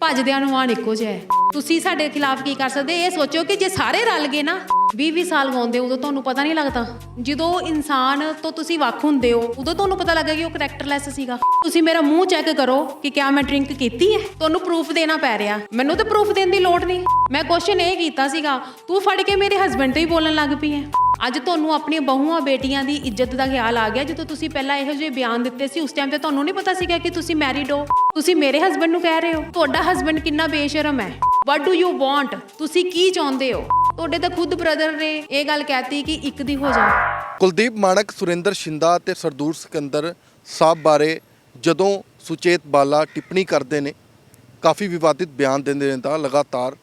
ਭੱਜਦਿਆਂ ਨੂੰ ਆਣ ਇੱਕੋ ਜਿਹਾ ਹੈ। ਤੁਸੀਂ ਸਾਡੇ ਖਿਲਾਫ ਕੀ ਕਰ ਸਕਦੇ? ਇਹ ਸੋਚੋ ਕਿ ਜੇ ਸਾਰੇ ਰਲ ਗਏ ਨਾ 20-20 ਸਾਲ ਗਾਉਂਦੇ ਉਦੋਂ ਤੁਹਾਨੂੰ ਪਤਾ ਨਹੀਂ ਲੱਗਦਾ। ਜਦੋਂ ਇਨਸਾਨ ਤੋਂ ਤੁਸੀਂ ਵੱਖ ਹੁੰਦੇ ਹੋ, ਉਦੋਂ ਤੁਹਾਨੂੰ ਪਤਾ ਲੱਗਾ ਕਿ ਉਹ ਕਰੈਕਟਰਲੈਸ ਸੀਗਾ। ਤੁਸੀਂ ਮੇਰਾ ਮੂੰਹ ਚੈੱਕ ਕਰੋ ਕਿ ਕਿਆ ਮੈਂ ਡਰਿੰਕ ਕੀਤੀ ਹੈ। ਤੁਹਾਨੂੰ ਪ੍ਰੂਫ ਦੇਣਾ ਪੈ ਰਿਹਾ। ਮੈਨੂੰ ਤਾਂ ਪ੍ਰੂਫ ਦੇਣ ਦੀ ਲੋੜ ਨਹੀਂ। ਮੈਂ ਕੁਐਸਚਨ ਇਹ ਕੀਤਾ ਸੀਗਾ, ਤੂੰ ਫੜ ਕੇ ਮੇਰੇ ਹਸਬੰਡ ਤੇ ਹੀ ਬੋਲਣ ਲੱਗ ਪਈ ਹੈ। ਅੱਜ ਤੁਹਾਨੂੰ ਆਪਣੀਆਂ ਬਹੂਆਂ ਬੇਟੀਆਂ ਦੀ ਇੱਜ਼ਤ ਦਾ ਖਿਆਲ ਆ ਗਿਆ। ਜਦੋਂ ਤੁਸੀਂ ਪਹਿਲਾਂ ਇਹੋ ਜਿਹੇ ਬਿਆਨ ਦਿੱਤੇ ਸੀ, ਉਸ ਟਾਈਮ ਤੇ ਤੁਹਾਨੂੰ ਨਹੀਂ ਪਤਾ ਸੀਗਾ ਕਿ ਤੁਸੀਂ ਮੈਰਿਡ ਹੋ। ਤੁਸੀਂ ਮੇਰੇ ਹਸਬੰਡ ਨੂੰ ਕਹਿ ਰਹੇ ਹੋ। ਤੁਹਾਡਾ ਹਸਬੰਡ ਕਿੰਨਾ ਬੇਸ਼ਰਮ ਹੈ। ਵਾਟ ਡੂ ਯੂ ਵਾਂਟ ਤੁਸੀਂ ਕੀ ਚਾਹੁੰਦੇ ਹੋ? ਤੁਹਾਡੇ ਤਾਂ ਖੁਦ ਬ੍ਰਦਰ ਨੇ ਇਹ ਗੱਲ ਕਹਿਤੀ ਕਿ ਇੱਕ ਦੀ ਹੋ ਜਾ। ਕੁਲਦੀਪ ਮਾਣਕ, ਸੁਰਿੰਦਰ ਸ਼ਿੰਦਾ ਤੇ ਸਰਦੂਰ ਸਿਕੰਦਰ ਸਾਹਿਬ ਬਾਰੇ ਜਦੋਂ ਸੁਚੇਤ ਬਾਲਾ ਟਿੱਪਣੀ ਕਰਦੇ ਨੇ, ਕਾਫੀ ਵਿਵਾਦਿਤ ਬਿਆਨ ਦਿੰਦੇ ਨੇ ਤਾਂ ਲਗਾਤਾਰ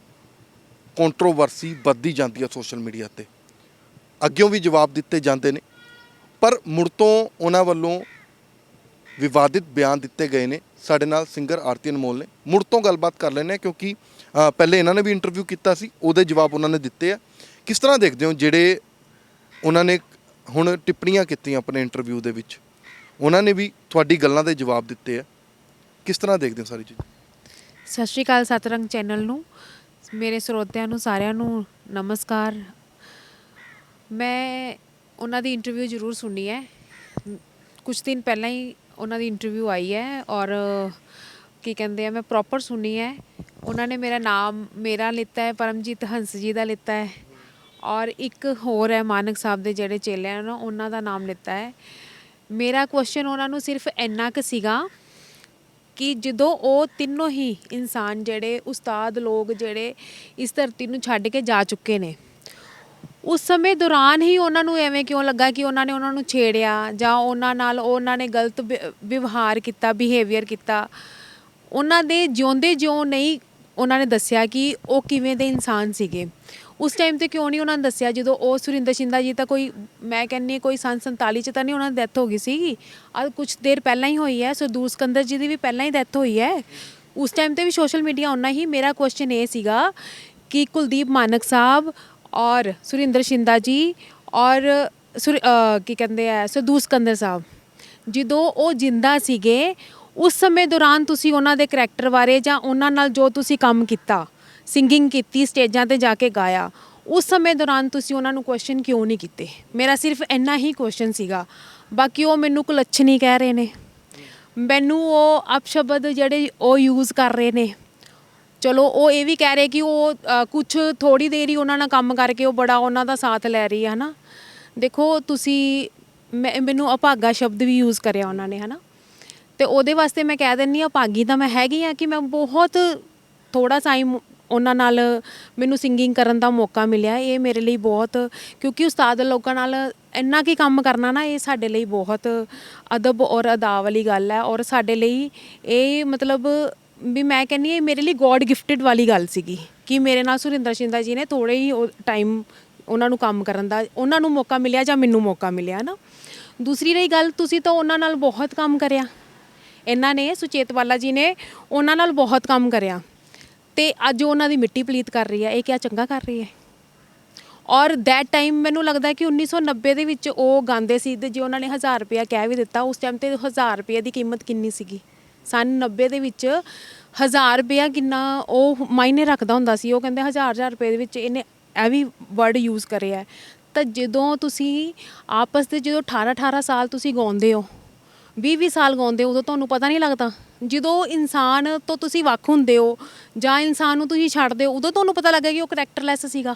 ਕੰਟਰੋਵਰਸੀ ਵੱਧਦੀ ਜਾਂਦੀ ਹੈ ਸੋਸ਼ਲ ਮੀਡੀਆ ਤੇ। ਅੱਗਿਓਂ ਵੀ ਜਵਾਬ ਦਿੱਤੇ ਜਾਂਦੇ ਨੇ, ਪਰ ਮੁੜ ਤੋਂ ਉਹਨਾਂ ਵੱਲੋਂ ਵਿਵਾਦਿਤ ਬਿਆਨ ਦਿੱਤੇ ਗਏ ਨੇ, ਸਾਡੇ ਨਾਲ ਸਿੰਗਰ ਆਰਤੀ ਅਨਮੋਲ ਨੇ। ਮੁੜ ਤੋਂ ਗੱਲਬਾਤ ਕਰ ਲੈਣੇ ਕਿਉਂਕਿ ਪਹਿਲੇ ਇਹਨਾਂ ਨੇ ਵੀ ਇੰਟਰਵਿਊ ਕੀਤਾ ਸੀ, ਉਹਦੇ ਜਵਾਬ ਉਹਨਾਂ ਨੇ ਦਿੱਤੇ ਆ। ਕਿਸ ਤਰ੍ਹਾਂ ਦੇਖਦੇ ਹੋ ਜਿਹੜੇ ਉਹਨਾਂ ਨੇ ਹੁਣ ਟਿੱਪਣੀਆਂ ਕੀਤੀਆਂ ਆਪਣੇ ਇੰਟਰਵਿਊ ਦੇ ਵਿੱਚ? ਉਹਨਾਂ ਨੇ ਵੀ ਤੁਹਾਡੀ ਗੱਲਾਂ ਦੇ ਜਵਾਬ ਦਿੱਤੇ ਆ। ਕਿਸ ਤਰ੍ਹਾਂ ਦੇਖਦੇ ਹੋ ਸਾਰੀ ਚੀਜ਼? ਸਤਿ ਸ਼੍ਰੀ ਅਕਾਲ ਸਤਰੰਗ ਚੈਨਲ ਨੂੰ। ਮੇਰੇ ਸਰੋਤਿਆਂ ਨੂੰ ਸਾਰਿਆਂ ਨੂੰ ਨਮਸਕਾਰ। ਮੈਂ ਉਹਨਾਂ ਦੀ ਇੰਟਰਵਿਊ ਜ਼ਰੂਰ ਸੁਣੀ ਹੈ। ਕੁਝ ਦਿਨ ਪਹਿਲਾਂ ਹੀ ਉਹਨਾਂ ਦੀ ਇੰਟਰਵਿਊ ਆਈ ਹੈ ਔਰ ਕੀ ਕਹਿੰਦੇ ਆ, ਮੈਂ ਪ੍ਰੋਪਰ ਸੁਣੀ ਹੈ। ਉਹਨਾਂ ਨੇ ਮੇਰਾ ਨਾਮ, ਮੇਰਾ ਲਿੱਤਾ ਹੈ, ਪਰਮਜੀਤ ਹੰਸ ਜੀ ਦਾ ਲਿੱਤਾ ਹੈ। ਔਰ ਇੱਕ ਹੋਰ ਹੈ ਮਾਨਕ ਸਾਹਿਬ ਦੇ ਜਿਹੜੇ ਚੇਲੇ ਹਨ, ਉਹਨਾਂ ਦਾ ਨਾਮ ਲਿੱਤਾ ਹੈ। ਮੇਰਾ ਕੁਐਸਚਨ ਉਹਨਾਂ ਨੂੰ ਸਿਰਫ ਇੰਨਾ ਕੁ ਸੀਗਾ ਕਿ ਜਦੋਂ ਉਹ ਤਿੰਨੋਂ ਹੀ ਇਨਸਾਨ ਜਿਹੜੇ, ਉਸਤਾਦ ਲੋਕ ਜਿਹੜੇ ਇਸ ਧਰਤੀ ਨੂੰ ਛੱਡ ਕੇ ਜਾ ਚੁੱਕੇ ਨੇ, ਉਸ ਸਮੇਂ ਦੌਰਾਨ ਹੀ ਉਹਨਾਂ ਨੂੰ ਐਵੇਂ ਕਿਉਂ ਲੱਗਾ ਕਿ ਉਹਨਾਂ ਨੇ ਉਹਨਾਂ ਨੂੰ ਛੇੜਿਆ ਜਾਂ ਉਹਨਾਂ ਨਾਲ ਉਹਨਾਂ ਨੇ ਗਲਤ ਵਿ- ਵਿਵਹਾਰ ਕੀਤਾ ਬਿਹੇਵੀਅਰ ਕੀਤਾ? ਉਹਨਾਂ ਦੇ ਜਿਉਂਦੇ ਜਿਉਂ ਨਹੀਂ ਉਹਨਾਂ ਨੇ ਦੱਸਿਆ ਕਿ ਉਹ ਕਿਵੇਂ ਦੇ ਇਨਸਾਨ ਸੀਗੇ। ਉਸ ਟਾਈਮ ਤੇ ਕਿਉਂ ਨਹੀਂ ਉਹਨਾਂ ਨੇ ਦੱਸਿਆ? ਜਦੋਂ ਉਹ ਸੁਰਿੰਦਰ ਸ਼ਿੰਦਾ ਜੀ ਤਾਂ ਕੋਈ, ਮੈਂ ਕਹਿੰਨੀ ਕੋਈ ਸੰਨ 47 ਚ ਤਾਂ ਨਹੀਂ ਉਹਨਾਂ ਦੀ ਡੈਥ ਹੋ ਗਈ ਸੀਗੀ। ਆ ਕੁਝ ਦੇਰ ਪਹਿਲਾਂ ਹੀ ਹੋਈ ਹੈ ਸਰਦੂਰ ਸਕੰਦਰ ਜੀ ਦੀ ਵੀ ਪਹਿਲਾਂ ਹੀ ਡੈਥ ਹੋਈ ਹੈ। ਉਸ ਟਾਈਮ ਤੇ ਵੀ ਸੋਸ਼ਲ ਮੀਡੀਆ ਆਉਣਾ ਹੀ, ਮੇਰਾ ਕੁਐਸਚਨ ਇਹ ਸੀਗਾ ਕਿ ਕੁਲਦੀਪ ਮਾਨਕ ਸਾਹਿਬ ਔਰ ਸੁਰਿੰਦਰ ਸ਼ਿੰਦਾ ਜੀ ਔਰ ਸੁਰ- ਕੀ ਕਹਿੰਦੇ ਆ ਸਰਦੂਰ ਸਕੰਦਰ ਸਾਹਿਬ, ਜਦੋਂ ਉਹ ਜਿੰਦਾ ਸੀਗੇ ਉਸ ਸਮੇਂ ਦੌਰਾਨ ਤੁਸੀਂ ਉਹਨਾਂ ਦੇ ਕਰੈਕਟਰ ਬਾਰੇ ਜਾਂ ਉਹਨਾਂ ਨਾਲ ਜੋ ਤੁਸੀਂ ਕੰਮ ਕੀਤਾ ਸਿੰਗਿੰਗ ਕੀਤੀ, ਸਟੇਜਾਂ ਤੇ ਜਾ ਕੇ ਗਾਇਆ, ਉਸ ਸਮੇਂ ਦੌਰਾਨ ਤੁਸੀਂ ਉਹਨਾਂ ਨੂੰ ਕੁਐਸਚਨ ਕਿਉਂ ਨਹੀਂ ਕੀਤੇ? ਮੇਰਾ ਸਿਰਫ ਇੰਨਾ ਹੀ ਕੁਐਸਚਨ ਸੀਗਾ। ਬਾਕੀ ਉਹ ਮੈਨੂੰ ਕੁਲੱਛ ਨਹੀਂ ਕਹਿ ਰਹੇ ਨੇ। ਮੈਨੂੰ ਉਹ ਅਪਸ਼ਬਦ ਜਿਹੜੇ ਉਹ ਯੂਜ਼ ਕਰ ਰਹੇ ਨੇ। ਚਲੋ, ਉਹ ਇਹ ਵੀ ਕਹਿ ਰਹੇ ਕਿ ਉਹ ਕੁਝ ਥੋੜੀ ਦੇਰ ਹੀ ਉਹਨਾਂ ਨਾਲ ਕੰਮ ਕਰਕੇ ਉਹ ਬੜਾ ਉਹਨਾਂ ਦਾ ਸਾਥ ਲੈ ਰਹੀ ਹੈ, ਹਨਾ? ਦੇਖੋ, ਤੁਸੀਂ, ਮੈਂ- ਮੈਨੂੰ ਅਭਾਗਾ ਸ਼ਬਦ ਵੀ ਯੂਜ਼ ਕਰਿਆ ਉਹਨਾਂ ਨੇ, ਹਨਾ? ਤੇ ਉਹਦੇ ਵਾਸਤੇ ਮੈਂ ਕਹਿ ਦਿੰਨੀ ਆ ਭਾਗੀ ਤਾਂ ਮੈਂ ਹੈਗੀ ਆ ਕਿ ਮੈਂ ਬਹੁਤ ਥੋੜਾ ਟਾਈਮ ਉਹਨਾਂ ਨਾਲ ਮੈਨੂੰ ਸਿੰਗਿੰਗ ਕਰਨ ਦਾ ਮੌਕਾ ਮਿਲਿਆ। ਇਹ ਮੇਰੇ ਲਈ ਬਹੁਤ, ਕਿਉਂਕਿ ਉਸਤਾਦ ਲੋਕਾਂ ਨਾਲ ਇੰਨਾ ਕੀ ਕੰਮ ਕਰਨਾ ਨਾ, ਇਹ ਸਾਡੇ ਲਈ ਬਹੁਤ ਅਦਬ ਔਰ ਅਦਾ ਵਾਲੀ ਗੱਲ ਹੈ। ਔਰ ਸਾਡੇ ਲਈ ਇਹ ਮਤਲਬ ਵੀ ਮੈਂ ਕਹਿੰਨੀ ਇਹ ਮੇਰੇ ਲਈ ਗੋਡ ਗਿਫਟਡ ਵਾਲੀ ਗੱਲ ਸੀਗੀ ਕਿ ਮੇਰੇ ਨਾਲ ਸੁਰਿੰਦਰ ਸ਼ਿੰਦਾ ਜੀ ਨੇ ਥੋੜੇ ਹੀ ਟਾਈਮ ਉਹਨਾਂ ਨੂੰ ਕੰਮ ਕਰਨ ਦਾ, ਉਹਨਾਂ ਨੂੰ ਮੌਕਾ ਮਿਲਿਆ ਜਾਂ ਮੈਨੂੰ ਮੌਕਾ ਮਿਲਿਆ ਨਾ। ਦੂਸਰੀ ਰਹੀ ਗੱਲ, ਤੁਸੀਂ ਤਾਂ ਉਹਨਾਂ ਨਾਲ ਬਹੁਤ ਕੰਮ ਕਰਿਆ। ਇਹਨਾਂ ਨੇ, ਸੁਚੇਤ ਵਾਲਾ ਜੀ ਨੇ ਉਹਨਾਂ ਨਾਲ ਬਹੁਤ ਕੰਮ ਕਰਿਆ। ਤੇ ਅੱਜ ਉਹਨਾਂ ਦੀ ਮਿੱਟੀ ਪਲੀਤ ਕਰ ਰਹੀ ਹੈ, ਇਹ ਕਿਆ ਚੰਗਾ ਕਰ ਰਹੀ ਹੈ? ਔਰ ਦੈਟ ਟਾਈਮ ਮੈਨੂੰ ਲੱਗਦਾ ਕਿ 1990 ਦੇ ਵਿੱਚ ਉਹ ਗਾਉਂਦੇ ਸੀ ਤੇ ਜੇ ਉਹਨਾਂ ਨੇ 1000 ਰੁਪਇਆ ਕਹਿ ਵੀ ਦਿੱਤਾ, ਉਸ ਟਾਈਮ ਤੇ 1000 ਰੁਪਏ ਦੀ ਕੀਮਤ ਕਿੰਨੀ ਸੀਗੀ? ਸਨ 90 ਦੇ ਵਿੱਚ 1000 ਰੁਪਇਆ ਕਿੰਨਾ ਉਹ ਮਾਇਨੇ ਰੱਖਦਾ ਹੁੰਦਾ ਸੀ, ਉਹ ਕਹਿੰਦੇ 1000 1000 ਰੁਪਏ ਦੇ ਵਿੱਚ ਇਹਨੇ ਇਹ ਵੀ ਵਰਡ ਯੂਜ਼ ਕਰਿਆ ਤਾਂ ਜਦੋਂ ਤੁਸੀਂ ਆਪਸ ਦੇ ਜਦੋਂ 18 18 ਸਾਲ ਤੁਸੀਂ ਗਾਉਂਦੇ ਹੋ 20 20 ਸਾਲ ਗਾਉਂਦੇ ਹੋ, ਉਦੋਂ ਤੁਹਾਨੂੰ ਪਤਾ ਨਹੀਂ ਲੱਗਦਾ। ਜਦੋਂ ਇਨਸਾਨ ਤੋਂ ਤੁਸੀਂ ਵੱਖ ਹੁੰਦੇ ਹੋ ਜਾਂ ਇਨਸਾਨ ਨੂੰ ਤੁਸੀਂ ਛੱਡਦੇ ਹੋ, ਉਦੋਂ ਤੁਹਾਨੂੰ ਪਤਾ ਲੱਗਾ ਕਿ ਉਹ ਕਰੈਕਟਰਲੈਸ ਸੀਗਾ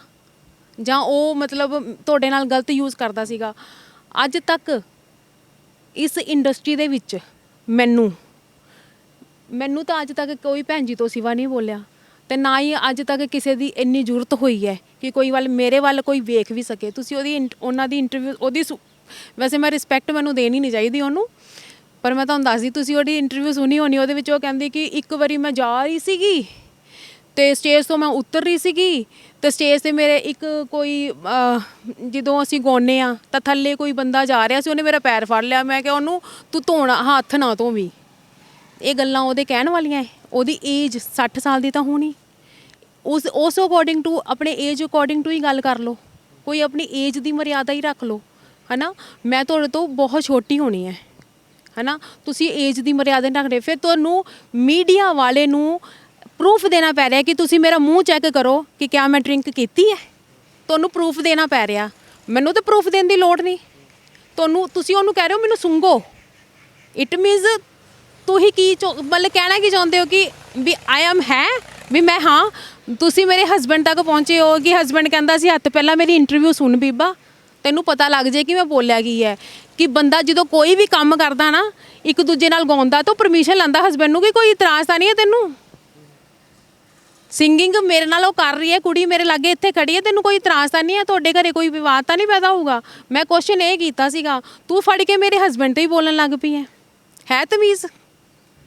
ਜਾਂ ਉਹ ਮਤਲਬ ਤੁਹਾਡੇ ਨਾਲ ਗਲਤ ਯੂਜ਼ ਕਰਦਾ ਸੀਗਾ। ਅੱਜ ਤੱਕ ਇਸ ਇੰਡਸਟਰੀ ਦੇ ਵਿੱਚ ਮੈਨੂੰ ਮੈਨੂੰ ਤਾਂ ਅੱਜ ਤੱਕ ਕੋਈ ਭੈਣ ਜੀ ਤੋਂ ਸਿਵਾ ਨਹੀਂ ਬੋਲਿਆ ਤੇ ਨਾ ਹੀ ਅੱਜ ਤੱਕ ਕਿਸੇ ਦੀ ਇੰਨੀ ਜ਼ਰੂਰਤ ਹੋਈ ਹੈ ਕਿ ਕੋਈ ਵੱਲ, ਮੇਰੇ ਵੱਲ ਕੋਈ ਵੇਖ ਵੀ ਸਕੇ। ਤੁਸੀਂ ਉਹਦੀ ਇੰਟ- ਉਹਨਾਂ ਦੀ ਇੰਟਰਵਿਊ ਉਹਦੀ ਸੁ- ਵੈਸੇ ਮੈਂ ਰਿਸਪੈਕਟ ਮੈਨੂੰ ਦੇਣੀ ਨਹੀਂ ਚਾਹੀਦੀ ਉਹਨੂੰ ਪਰ ਮੈਂ ਤੁਹਾਨੂੰ ਦੱਸਦੀ, ਤੁਸੀਂ ਉਹਦੀ ਇੰਟਰਵਿਊ ਸੁਣੀ ਹੋਣੀ, ਉਹਦੇ ਵਿੱਚ ਉਹ ਕਹਿੰਦੀ ਕਿ ਇੱਕ ਵਾਰੀ ਮੈਂ ਜਾ ਰਹੀ ਸੀਗੀ ਤੇ ਸਟੇਜ ਤੋਂ ਮੈਂ ਉਤਰ ਰਹੀ ਸੀਗੀ ਤੇ ਸਟੇਜ ਤੇ ਮੇਰੇ ਇੱਕ ਕੋਈ ਜਦੋਂ ਅਸੀਂ ਗਾਉਂਦੇ ਆ ਤਾਂ ਥੱਲੇ ਕੋਈ ਬੰਦਾ ਜਾ ਰਿਹਾ ਸੀ, ਉਹਨੇ ਮੇਰਾ ਪੈਰ ਫੜ ਲਿਆ। ਮੈਂ ਕਿਹਾ ਉਹਨੂੰ, ਤੂੰ ਧੋਣਾ, ਹੱਥ ਨਾ ਧੋਵੀਂ। ਇਹ ਗੱਲਾਂ ਉਹਦੇ ਕਹਿਣ ਵਾਲੀਆਂ ਹੈ ਉਹਦੀ ਏਜ 60 ਸਾਲ ਦੀ ਤਾਂ ਹੋਣੀ। ਉਸ ਉਸ ਅਕੋਰਡਿੰਗ ਟੂ ਆਪਣੇ ਏਜ ਅਕੋਰਡਿੰਗ ਟੂ ਹੀ ਗੱਲ ਕਰ ਲਓ। ਕੋਈ ਆਪਣੀ ਏਜ ਦੀ ਮਰਿਆਦਾ ਹੀ ਰੱਖ ਲਓ। ਹਨਾ? ਮੈਂ ਤੁਹਾਡੇ ਤੋਂ ਬਹੁਤ ਛੋਟੀ ਹੋਣੀ ਹੈ ਹਨਾ? ਤੁਸੀਂ ਏਜ ਦੀ ਮਰਿਆਦਾ ਨਹੀਂ ਰਹੇ ਫਿਰ ਤੁਹਾਨੂੰ ਮੀਡੀਆ ਵਾਲੇ ਨੂੰ ਪ੍ਰੂਫ ਦੇਣਾ ਪੈ ਰਿਹਾ ਕਿ ਤੁਸੀਂ ਮੇਰਾ ਮੂੰਹ ਚੈੱਕ ਕਰੋ ਕਿ ਕਿਆ ਮੈਂ ਡਰਿੰਕ ਕੀਤੀ ਹੈ? ਤੁਹਾਨੂੰ ਪ੍ਰੂਫ ਦੇਣਾ ਪੈ ਰਿਹਾ। ਮੈਨੂੰ ਤਾਂ ਪ੍ਰੂਫ ਦੇਣ ਦੀ ਲੋੜ ਨਹੀਂ। ਤੁਹਾਨੂੰ, ਤੁਸੀਂ ਉਹਨੂੰ ਕਹਿ ਰਹੇ ਹੋ, ਮੈਨੂੰ ਸੁੰਘੋ। ਇਟ ਮੀਨਸ ਤੁਸੀਂ ਕੀ ਚਾਹੁ- ਮਤਲਬ ਕਹਿਣਾ ਕੀ ਚਾਹੁੰਦੇ ਹੋ ਕਿ ਵੀ ਆਈ ਐਮ ਹੈ? ਵੀ ਮੈਂ ਹਾਂ। ਤੁਸੀਂ ਮੇਰੇ ਹਸਬੰਡ ਤੱਕ ਪਹੁੰਚੇ ਹੋ ਕਿ ਹਸਬੰਡ ਕਹਿੰਦਾ ਸੀ, ਹੱਥ ਪਹਿਲਾਂ ਮੇਰੀ ਇੰਟਰਵਿਊ ਸੁਣ ਬੀਬਾ। ਤੈਨੂੰ ਪਤਾ ਲੱਗ ਜੇ ਕਿ ਮੈਂ ਬੋਲਿਆ ਕੀ ਹੈ ਕਿ ਬੰਦਾ ਜਦੋਂ ਕੋਈ ਵੀ ਕੰਮ ਕਰਦਾ ਨਾ ਇੱਕ ਦੂਜੇ ਨਾਲ ਗਾਉਂਦਾ ਤਾਂ ਪਰਮਿਸ਼ਨ ਲੈਂਦਾ ਹਸਬੰਡ ਨੂੰ ਕਿ ਕੋਈ ਇਤਰਾਜ਼ ਤਾਂ ਨਹੀਂ ਹੈ ਤੈਨੂੰ? ਸਿੰਗਿੰਗ ਮੇਰੇ ਨਾਲ ਉਹ ਕਰ ਰਹੀ ਹੈ ਕੁੜੀ ਮੇਰੇ ਲਾਗੇ ਇੱਥੇ ਖੜੀ ਹੈ ਤੈਨੂੰ ਕੋਈ ਇਤਰਾਜ਼ ਤਾਂ ਨਹੀਂ ਹੈ? ਤੁਹਾਡੇ ਘਰੇ ਕੋਈ ਵਿਵਾਦ ਤਾਂ ਨਹੀਂ ਪੈਦਾ ਹੋਊਗਾ? ਮੈਂ ਕੁਐਸਚਨ ਇਹ ਕੀਤਾ ਸੀਗਾ ਤੂੰ ਫੜ ਕੇ ਮੇਰੇ ਹਸਬੰਡ ਤੇ ਹੀ ਬੋਲਣ ਲੱਗ ਪਈ ਹੈ। ਹੈ ਤਮੀਜ਼?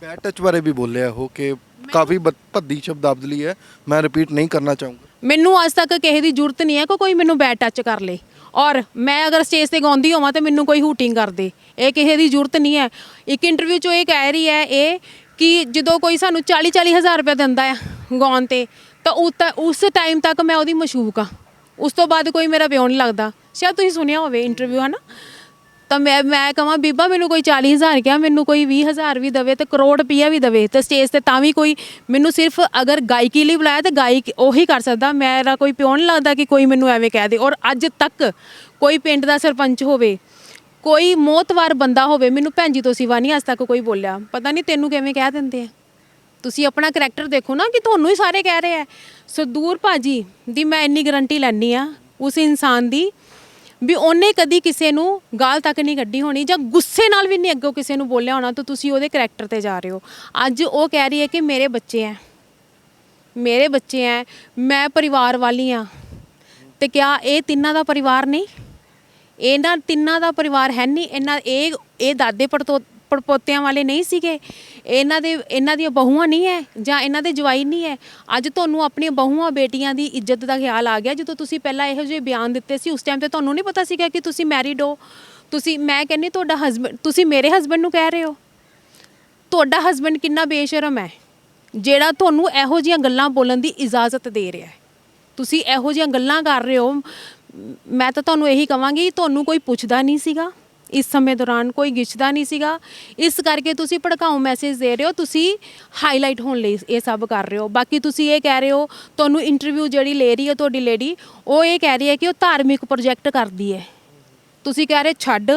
ਬੈਡ ਟੱਚ ਬਾਰੇ ਵੀ ਬੋਲਿਆ ਉਹ ਕਿ ਕਾਫੀ ਭੱਦੀ ਸ਼ਬਦਾਵਲੀ ਹੈ ਮੈਂ ਰਿਪੀਟ ਨਹੀਂ ਕਰਨਾ ਚਾਹੂੰਗਾ। ਮੈਨੂੰ ਅੱਜ ਤੱਕ ਕਿਸੇ ਦੀ ਜ਼ਰੂਰਤ ਨਹੀਂ ਹੈ ਕਿ ਕੋਈ ਮੈਨੂੰ ਬੈਡ ਟੱਚ ਕਰ ਲੇ। ਔਰ ਮੈਂ ਅਗਰ ਸਟੇਜ ਤੇ ਗਾਉਂਦੀ ਹੋਵਾਂ ਤੇ ਮੈਨੂੰ ਕੋਈ ਹੂਟਿੰਗ ਕਰ ਦੇ ਇਹ ਕਿਸੇ ਦੀ ਜ਼ਰੂਰਤ ਨਹੀਂ ਹੈ। ਇੱਕ ਇੰਟਰਵਿਊ 'ਚ ਇਹ ਕਹਿ ਰਹੀ ਹੈ ਇਹ ਕਿ ਜਦੋਂ ਕੋਈ ਸਾਨੂੰ 40 40 ਹਜ਼ਾਰ ਰੁਪਏ ਦਿੰਦਾ ਆ ਗਾਉਣ ਤੇ, ਤਾਂ ਉਸ ਟਾਈਮ ਤੱਕ ਮੈਂ ਉਹਦੀ ਮਸ਼ੂਕ ਆ ਉਸ ਤੋਂ ਬਾਅਦ ਕੋਈ ਮੇਰਾ ਪਿਓ ਨਹੀਂ ਲੱਗਦਾ। ਸ਼ਾਇਦ ਤੁਸੀਂ ਸੁਣਿਆ ਹੋਵੇ ਇੰਟਰਵਿਊ ਹੈ ਨਾ ਤਾਂ ਮੈਂ ਮੈਂ ਕਹਾਂ, ਬੀਬਾ ਮੈਨੂੰ ਕੋਈ 40000 ਕਿਹਾ, ਮੈਨੂੰ ਕੋਈ 20000 ਵੀ ਦਵੇ ਤੇ ਕਰੋੜ ਰੁਪਈਆ ਵੀ ਦਵੇ ਤੇ ਸਟੇਜ ਤੇ ਤਾਂ ਵੀ ਕੋਈ, ਮੈਨੂੰ ਸਿਰਫ ਅਗਰ ਗਾਇਕੀ ਲਈ ਬੁਲਾਇਆ ਤੇ ਗਾਇਕ ਉਹੀ ਕਰ ਸਕਦਾ। ਮੇਰਾ ਕੋਈ ਪਿਓ ਨਹੀਂ ਲੱਗਦਾ ਕਿ ਕੋਈ ਮੈਨੂੰ ਐਵੇਂ ਕਹਿ ਦੇ। ਔਰ ਅੱਜ ਤੱਕ ਕੋਈ ਪਿੰਡ ਦਾ ਸਰਪੰਚ ਹੋਵੇ, ਕੋਈ ਮੋਤਵਾਰ ਬੰਦਾ ਹੋਵੇ, ਮੈਨੂੰ ਭੈਣ ਜੀ ਤੋਂ ਸਿਵਾ ਨਹੀਂ ਅੱਜ ਤੱਕ ਕੋਈ ਬੋਲਿਆ। ਪਤਾ ਨਹੀਂ ਤੈਨੂੰ ਕਿਵੇਂ ਕਹਿ ਦਿੰਦੇ ਆ। ਤੁਸੀਂ ਆਪਣਾ ਕਰੈਕਟਰ ਦੇਖੋ ਨਾ ਕਿ ਤੁਹਾਨੂੰ ਹੀ ਸਾਰੇ ਕਹਿ ਰਹੇ ਆ। ਸਦੂਰ ਭਾਜੀ ਦੀ ਮੈਂ ਇੰਨੀ ਗਰੰਟੀ ਲੈਣੀ ਆ, ਉਸ ਇਨਸਾਨ ਦੀ ਵੀ ਉਹਨੇ ਕਦੀ ਕਿਸੇ ਨੂੰ ਗਾਲ ਤੱਕ ਨਹੀਂ ਕੱਢੀ ਹੋਣੀ ਜਾਂ ਗੁੱਸੇ ਨਾਲ ਵੀ ਨਹੀਂ ਅੱਗੋਂ ਕਿਸੇ ਨੂੰ ਬੋਲਿਆ ਹੋਣਾ ਤਾਂ ਤੁਸੀਂ ਉਹਦੇ ਕਰੈਕਟਰ ਤੇ ਜਾ ਰਹੇ ਹੋ। ਅੱਜ ਉਹ ਕਹਿ ਰਹੀ ਹੈ ਕਿ ਮੇਰੇ ਬੱਚੇ ਐ। ਮੇਰੇ ਬੱਚੇ ਐ, ਮੈਂ ਪਰਿਵਾਰ ਵਾਲੀ ਆ। ਤੇ ਕਿਆ ਇਹ ਤਿੰਨਾਂ ਦਾ ਪਰਿਵਾਰ ਨਹੀਂ? ਇਹਨਾਂ ਤਿੰਨਾਂ ਦਾ ਪਰਿਵਾਰ ਹੈ ਨਹੀਂ। ਇਹਨਾਂ, ਇਹ ਇਹ ਦਾਦੇ ਪੜਤੋ ਪੜਪੋਤਿਆਂ ਵਾਲੇ ਨਹੀਂ ਸੀਗੇ। ਇਹਨਾਂ ਦੇ, ਇਹਨਾਂ ਦੀਆਂ ਬਹੂਆਂ ਨਹੀਂ ਹੈ ਜਾਂ ਇਹਨਾਂ ਦੇ ਜਵਾਈ ਨਹੀਂ ਹੈ ਅੱਜ ਤੁਹਾਨੂੰ ਆਪਣੀਆਂ ਬਹੂਆਂ ਬੇਟੀਆਂ ਦੀ ਇੱਜ਼ਤ ਦਾ ਖਿਆਲ ਆ ਗਿਆ। ਜਦੋਂ ਤੁਸੀਂ ਪਹਿਲਾਂ ਇਹੋ ਜਿਹੇ ਬਿਆਨ ਦਿੱਤੇ ਸੀ, ਉਸ ਟਾਈਮ ਤੇ ਤੁਹਾਨੂੰ ਨਹੀਂ ਪਤਾ ਸੀਗਾ ਕਿ ਤੁਸੀਂ ਮੈਰਿਡ ਹੋ। ਤੁਸੀਂ, ਮੈਂ ਕਹਿੰਨੀ ਤੁਹਾਡਾ ਹਸਬੰਡ ਤੁਸੀਂ ਮੇਰੇ ਹਸਬੰਡ ਨੂੰ ਕਹਿ ਰਹੇ ਹੋ। ਤੁਹਾਡਾ ਹਸਬੰਡ ਕਿੰਨਾ ਬੇਸ਼ਰਮ ਹੈ ਜਿਹੜਾ ਤੁਹਾਨੂੰ ਇਹੋ ਜਿਹੀਆਂ ਗੱਲਾਂ ਬੋਲਣ ਦੀ ਇਜਾਜ਼ਤ ਦੇ ਰਿਹਾ ਹੈ ਤੁਸੀਂ ਇਹੋ ਜਿਹੀਆਂ ਗੱਲਾਂ ਕਰ ਰਹੇ ਹੋ। ਮ- ਮੈਂ ਤਾਂ ਤੁਹਾਨੂੰ ਇਹੀ ਕਵਾਂਗੀ, ਤੁਹਾਨੂੰ ਕੋਈ ਪੁੱਛਦਾ ਨਹੀਂ ਸੀਗਾ। ਇਸ ਸਮੇਂ ਦੌਰਾਨ ਕੋਈ ਗਿੱਛਦਾ ਨਹੀਂ ਸੀਗਾ। ਇਸ ਕਰਕੇ ਤੁਸੀਂ ਭੜਕਾਊ ਮੈਸੇਜ ਦੇ ਰਹੇ ਹੋ, ਤੁਸੀਂ ਹਾਈਲਾਈਟ ਹੋਣ ਲਈ ਇਹ ਸਭ ਕਰ ਰਹੇ ਹੋ। ਬਾਕੀ ਤੁਸੀਂ ਇਹ ਕਹਿ ਰਹੇ ਹੋ, ਤੁਹਾਨੂੰ ਇੰਟਰਵਿਊ ਜਿਹੜੀ ਲੈ ਰਹੀ ਹੈ ਤੁਹਾਡੀ ਲੇਡੀ ਉਹ ਇਹ ਕਹਿ ਰਹੀ ਹੈ ਕਿ ਉਹ ਧਾਰਮਿਕ ਪ੍ਰੋਜੈਕਟ ਕਰਦੀ ਹੈ। ਤੁਸੀਂ ਕਹਿ ਰਹੇ ਛੱਡ,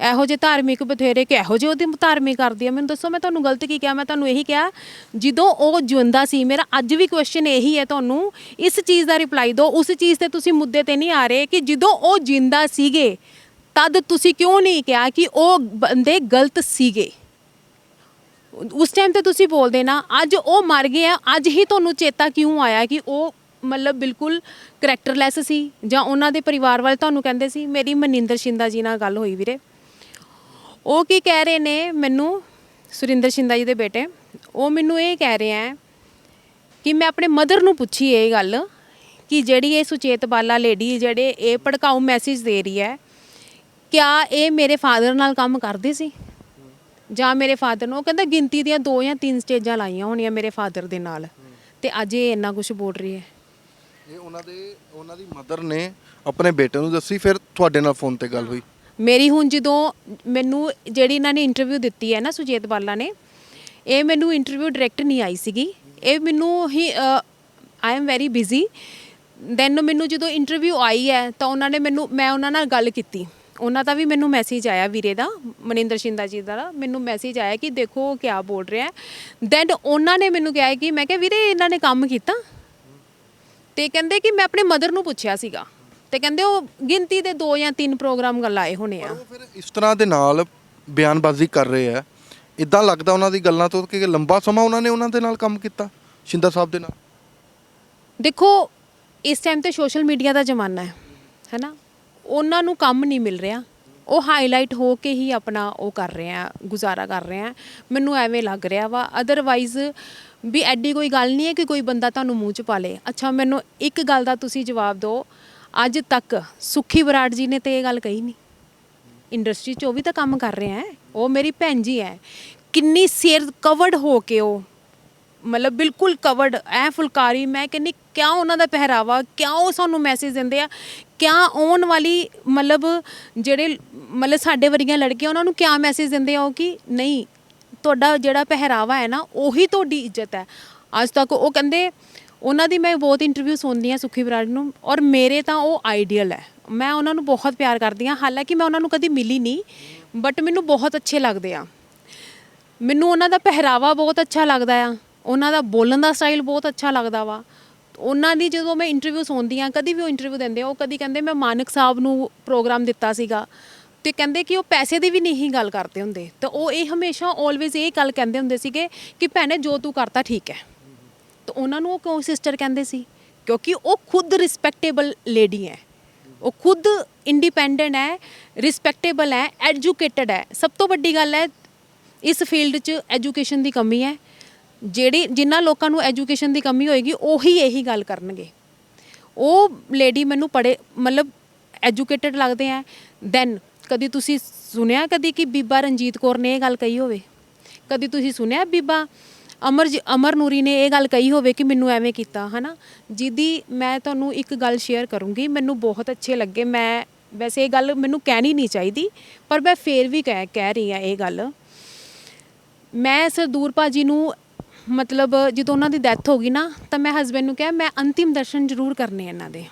ਇਹੋ ਜਿਹੇ ਧਾਰਮਿਕ ਬਥੇਰੇ ਕਿ ਇਹੋ ਜਿਹੇ ਉਹਦੇ ਧਾਰਮਿਕ ਕਰਦੀ ਆ ਮੈਨੂੰ ਦੱਸੋ, ਮੈਂ ਤੁਹਾਨੂੰ ਗਲਤ ਕੀ ਕਿਹਾ? ਮੈਂ ਤੁਹਾਨੂੰ ਇਹੀ ਕਿਹਾ, ਜਦੋਂ ਉਹ ਜਿਉਂਦਾ ਸੀ, ਮੇਰਾ ਅੱਜ ਵੀ ਕੁਐਸਚਨ ਇਹੀ ਹੈ ਤੁਹਾਨੂੰ, ਇਸ ਚੀਜ਼ ਦਾ ਰਿਪਲਾਈ ਦਿਓ। ਉਸ ਚੀਜ਼ ਤੇ ਤੁਸੀਂ ਮੁੱਦੇ ਤੇ ਨਹੀਂ ਆ ਰਹੇ ਕਿ ਜਦੋਂ ਉਹ ਜਿੰਦਾ ਸੀਗੇ ਤਦ ਤੁਸੀਂ ਕਿਉਂ ਨਹੀਂ ਕਿਹਾ ਕਿ ਉਹ ਬੰਦੇ ਗਲਤ ਸੀਗੇ? ਉਸ ਟਾਈਮ ਤੇ ਤੁਸੀਂ ਬੋਲਦੇ ਨਾ, ਅੱਜ ਉਹ ਮਰ ਗਏ ਆ ਅੱਜ ਹੀ ਤੁਹਾਨੂੰ ਚੇਤਾ ਕਿਉਂ ਆਇਆ ਕਿ ਉਹ ਮਤਲਬ ਬਿਲਕੁਲ ਕਰੈਕਟਰਲੈਸ ਸੀ? ਜਾਂ ਉਹਨਾਂ ਦੇ ਪਰਿਵਾਰ ਵਾਲੇ ਤੁਹਾਨੂੰ ਕਹਿੰਦੇ ਸੀ? ਮੇਰੀ ਮਨਿੰਦਰ ਸ਼ਿੰਦਾ ਜੀ ਨਾਲ ਗੱਲ ਹੋਈ ਵੀਰੇ। ਉਹ ਕੀ ਕਹਿ ਰਹੇ ਨੇ ਮੈਨੂੰ, ਸੁਰਿੰਦਰ ਸ਼ਿੰਦਾ ਜੀ ਦੇ ਬੇਟੇ? ਉਹ ਮੈਨੂੰ ਇਹ ਕਹਿ ਰਹੇ ਆ ਕਿ ਮੈਂ ਆਪਣੇ ਮਦਰ ਨੂੰ ਪੁੱਛੀ ਇਹ ਗੱਲ ਕਿ ਜਿਹੜੀ ਇਹ ਸੁਚੇਤ ਬਾਲਾ ਲੇਡੀ ਜਿਹੜੇ ਇਹ ਭੜਕਾਊ ਮੈਸੇਜ ਦੇ ਰਹੀ ਹੈ ਕਿਆ ਇਹ ਮੇਰੇ ਫਾਦਰ ਨਾਲ ਕੰਮ ਕਰਦੇ ਸੀ? ਜਾਂ ਮੇਰੇ ਫਾਦਰ ਨੂੰ ਉਹ ਕਹਿੰਦਾ ਗਿਣਤੀ ਦੀਆਂ ਦੋ ਜਾਂ ਤਿੰਨ ਸਟੇਜਾਂ ਲਾਈਆਂ ਹੋਣੀਆਂ ਮੇਰੇ ਫਾਦਰ ਦੇ ਨਾਲ। ਤੇ ਅੱਜ ਇਹ ਇੰਨਾ ਕੁਝ ਬੋਲ ਰਹੀ ਹੈ। ਇਹ ਉਹਨਾਂ ਦੇ ਉਹਨਾਂ ਦੀ ਮਦਰ ਨੇ ਆਪਣੇ ਬੇਟੇ ਨੂੰ ਦੱਸੀ ਫਿਰ ਤੁਹਾਡੇ ਨਾਲ ਫੋਨ ਤੇ ਗੱਲ ਹੋਈ? ਮੇਰੀ ਹੁਣ ਜਦੋਂ ਮੈਨੂੰ ਜਿਹੜੀ ਇਹਨਾਂ ਨੇ ਇੰਟਰਵਿਊ ਦਿੱਤੀ ਹੈ ਨਾ ਸੁਜੇਤ ਬਾਲਾ ਨੇ ਇਹ ਮੈਨੂੰ ਇੰਟਰਵਿਊ ਡਾਇਰੈਕਟ ਨਹੀਂ ਆਈ ਸੀਗੀ। ਇਹ ਮੈਨੂੰ ਹੀ I am very busy then ਮੈਨੂੰ ਜਦੋਂ ਇੰਟਰਵਿਊ ਆਈ ਹੈ ਤਾਂ ਉਹਨਾਂ ਨੇ ਮੈਨੂੰ ਮੈਂ ਉਹਨਾਂ ਨਾਲ ਗੱਲ ਕੀਤੀ। ਉਹਨਾਂ ਦਾ ਵੀ ਮੈਨੂੰ ਮੈਸੇਜ ਆਇਆ ਵੀਰੇ ਦਾ ਮਨਿੰਦਰ ਸ਼ਿੰਦਾ ਜੀ ਦਾ ਮੈਨੂੰ ਮੈਸੇਜ ਆਇਆ ਕਿ ਦੇਖੋ ਉਹ ਕਿਆ ਬੋਲ ਰਿਹਾ ਹੈ। ਦੈਨ ਉਹਨਾਂ ਨੇ ਮੈਨੂੰ ਕਿਹਾ ਕਿ ਮੈਂ ਕਿਹਾ ਵੀਰੇ ਇਹਨਾਂ ਨੇ ਕੰਮ ਕੀਤਾ। ਤੇ ਕਹਿੰਦੇ ਕਿ ਮੈਂ ਆਪਣੇ ਮਦਰ ਨੂੰ ਪੁੱਛਿਆ ਸੀਗਾ। ਤੇ ਕਹਿੰਦੇ ਉਹ ਗਿਣਤੀ ਦੇ ਦੋ ਜਾਂ ਤਿੰਨ ਪ੍ਰੋਗਰਾਮ ਗੱਲ ਆਏ ਹੋਣੇ ਆ। ਉਹ ਫਿਰ ਇਸ ਤਰ੍ਹਾਂ ਦੇ ਨਾਲ ਬਿਆਨਬਾਜ਼ੀ ਕਰ ਰਹੇ ਆ। ਇਦਾਂ ਲੱਗਦਾ ਉਹਨਾਂ ਦੀ ਗੱਲਾਂ ਤੋਂ ਕਿ ਲੰਬਾ ਸਮਾਂ ਉਹਨਾਂ ਨੇ ਉਹਨਾਂ ਦੇ ਨਾਲ ਕੰਮ ਕੀਤਾ ਸ਼ਿੰਦਾ ਸਾਹਿਬ ਦੇ ਨਾਲ। ਦੇਖੋ ਇਸ ਟਾਈਮ ਤੇ ਸੋਸ਼ਲ ਮੀਡੀਆ ਦਾ ਜ਼ਮਾਨਾ ਹੈ ਹੈਨਾ? ਉਹਨਾਂ ਨੂੰ ਕੰਮ ਨਹੀਂ ਮਿਲ ਰਿਹਾ। ਉਹ ਹਾਈਲਾਈਟ ਹੋ ਕੇ ਹੀ ਆਪਣਾ ਉਹ ਕਰ ਰਹੇ ਆ, ਗੁਜ਼ਾਰਾ ਕਰ ਰਹੇ ਆ। ਮੈਨੂੰ ਐਵੇਂ ਲੱਗ ਰਿਹਾ ਵਾ। ਅਦਰਵਾਈਜ਼ ਵੀ ਐਡੀ ਕੋਈ ਗੱਲ ਨਹੀਂ ਹੈ ਕਿ ਕੋਈ ਬੰਦਾ ਤੁਹਾਨੂੰ ਮੂੰਹ ਚ ਪਾ ਲੇ। ਅੱਛਾ, ਮੈਨੂੰ ਇੱਕ ਗੱਲ ਦਾ ਤੁਸੀਂ ਜਵਾਬ ਦਿਓ। ਅੱਜ ਤੱਕ ਸੁਖੀ ਬਰਾੜ ਜੀ ਨੇ ਤੇ ਇਹ ਗੱਲ ਕਹੀ ਨਹੀਂ। ਇੰਡਸਟਰੀ 'ਚ ਉਹ ਵੀ ਤਾਂ ਕੰਮ ਕਰ ਰਹੇ ਹੈ ਉਹ ਮੇਰੀ ਭੈਣ ਜੀ ਹੈ। ਕਿੰਨੀ ਸਿਰ ਕਵਰਡ ਹੋ ਕੇ ਉਹ, ਮਤਲਬ ਬਿਲਕੁਲ ਕਵਰਡ, ਐ ਫੁਲਕਾਰੀ, ਮੈਂ ਕਹਿੰਨੀ ਕਿਉਂ ਉਹਨਾਂ ਦਾ ਪਹਿਰਾਵਾ, ਕਿਉਂ ਉਹ ਸਾਨੂੰ ਮੈਸੇਜ ਦਿੰਦੇ ਆ? ਕਿਆ ਆਉਣ ਵਾਲੀ ਮਤਲਬ ਜਿਹੜੇ ਮਤਲਬ ਸਾਡੇ ਵਰਗੀਆਂ ਲੜਕੀਆਂ, ਉਹਨਾਂ ਨੂੰ ਕਿਆ ਮੈਸੇਜ ਦਿੰਦੇ ਆ ਉਹ ਕਿ ਨਹੀਂ, ਤੁਹਾਡਾ ਜਿਹੜਾ ਪਹਿਰਾਵਾ ਹੈ ਨਾ, ਉਹੀ ਤੁਹਾਡੀ ਇੱਜ਼ਤ ਹੈ। ਅੱਜ ਤੱਕ ਉਹ ਕਹਿੰਦੇ, ਉਹਨਾਂ ਦੀ ਮੈਂ ਬਹੁਤ ਇੰਟਰਵਿਊ ਸੁਣਦੀ ਆ ਸੁਖੀ ਬਰਾੜ ਨੂੰ ਔਰ ਮੇਰੇ ਤਾਂ ਉਹ ਆਈਡੀਅਲ ਹੈ। ਮੈਂ ਉਹਨਾਂ ਨੂੰ ਬਹੁਤ ਪਿਆਰ ਕਰਦੀ ਹਾਂ, ਹਾਲਾਂਕਿ ਮੈਂ ਉਹਨਾਂ ਨੂੰ ਕਦੀ ਮਿਲੀ ਨਹੀਂ ਬਟ ਮੈਨੂੰ ਬਹੁਤ ਅੱਛੇ ਲੱਗਦੇ ਆ। ਮੈਨੂੰ ਉਹਨਾਂ ਦਾ ਪਹਿਰਾਵਾ ਬਹੁਤ ਅੱਛਾ ਲੱਗਦਾ ਆ, ਉਹਨਾਂ ਦਾ ਬੋਲਣ ਦਾ ਸਟਾਈਲ ਬਹੁਤ ਅੱਛਾ ਲੱਗਦਾ ਵਾ। ਉਹਨਾਂ ਦੀ ਜਦੋਂ ਮੈਂ ਇੰਟਰਵਿਊ ਸੁਣਦੀ ਆ ਕਦੀ ਵੀ ਉਹ ਇੰਟਰਵਿਊ ਦਿੰਦੇ ਆ, ਉਹ ਕਦੀ ਕਹਿੰਦੇ ਮੈਂ ਮਾਨਕ ਸਾਹਿਬ ਨੂੰ ਪ੍ਰੋਗਰਾਮ ਦਿੱਤਾ ਸੀਗਾ। ਤੇ ਕਹਿੰਦੇ ਕਿ ਉਹ ਪੈਸੇ ਦੀ ਵੀ ਨਹੀਂ ਗੱਲ ਕਰਦੇ ਹੁੰਦੇ। ਤਾਂ ਉਹ ਇਹ ਹਮੇਸ਼ਾ ਆਲਵੇਜ਼ ਇਹ ਗੱਲ ਕਹਿੰਦੇ ਹੁੰਦੇ ਸੀਗੇ ਕਿ ਭੈਣੇ ਜੋ ਤੂੰ ਕਰਤਾ ਠੀਕ ਹੈ। ਤਾਂ ਉਹਨਾਂ ਨੂੰ ਉਹ ਕਿਉਂ ਸਿਸਟਰ ਕਹਿੰਦੇ ਸੀ? ਕਿਉਂਕਿ ਉਹ ਖੁਦ ਰਿਸਪੈਕਟੇਬਲ ਲੇਡੀ ਹੈ। ਉਹ ਖੁਦ ਇੰਡੀਪੈਂਡੈਂਟ ਹੈ ਰਿਸਪੈਕਟੇਬਲ ਹੈ ਐਜੂਕੇਟਡ ਹੈ। ਸਭ ਤੋਂ ਵੱਡੀ ਗੱਲ ਹੈ, ਇਸ ਫੀਲਡ 'ਚ ਐਜੂਕੇਸ਼ਨ ਦੀ ਕਮੀ ਹੈ। ਜਿਹੜੀ ਜਿਨ੍ਹਾਂ ਲੋਕਾਂ ਨੂੰ ਐਜੂਕੇਸ਼ਨ ਦੀ ਕਮੀ ਹੋਏਗੀ, ਉਹੀ ਇਹੀ ਗੱਲ ਕਰਨਗੇ। ਉਹ ਲੇਡੀ ਮੈਨੂੰ ਪੜੇ ਮਤਲਬ ਐਜੂਕੇਟਿਡ ਲੱਗਦੇ ਆ। ਦੈਨ ਕਦੀ ਤੁਸੀਂ ਸੁਣਿਆ ਕਦੀ ਕਿ ਬੀਬਾ ਰਣਜੀਤ ਕੌਰ ਨੇ ਇਹ ਗੱਲ ਕਹੀ ਹੋਵੇ? ਕਦੀ ਤੁਸੀਂ ਸੁਣਿਆ ਬੀਬਾ ਅਮਰ ਜੀ- ਅਮਰ ਨੂਰੀ ਨੇ ਇਹ ਗੱਲ ਕਹੀ ਹੋਵੇ ਕਿ ਮੈਨੂੰ ਐਵੇਂ ਕੀਤਾ, ਹਨਾ? ਜਿਹਦੀ ਮੈਂ ਤੁਹਾਨੂੰ ਇੱਕ ਗੱਲ ਸ਼ੇਅਰ ਕਰੂੰਗੀ, ਮੈਨੂੰ ਬਹੁਤ ਅੱਛੇ ਲੱਗੇ। ਮੈਂ ਵੈਸੇ ਇਹ ਗੱਲ ਮੈਨੂੰ ਕਹਿਣੀ ਨਹੀਂ ਚਾਹੀਦੀ, ਪਰ ਮੈਂ ਫੇਰ ਵੀ ਕਹਿ ਕਹਿ ਰਹੀ ਆ ਇਹ ਗੱਲ। ਮੈਂ ਸਰਦੂਰ ਭਾਜੀ ਨੂੰ ਮਤਲਬ ਜਦੋਂ ਉਹਨਾਂ ਦੀ ਡੈਥ ਹੋ ਗਈ ਨਾ, ਤਾਂ ਮੈਂ ਹਸਬੰਡ ਨੂੰ ਕਿਹਾ, ਮੈਂ ਅੰਤਿਮ ਦਰਸ਼ਨ ਜ਼ਰੂਰ ਕਰਨੇ ਇਹਨਾਂ ਦੇ।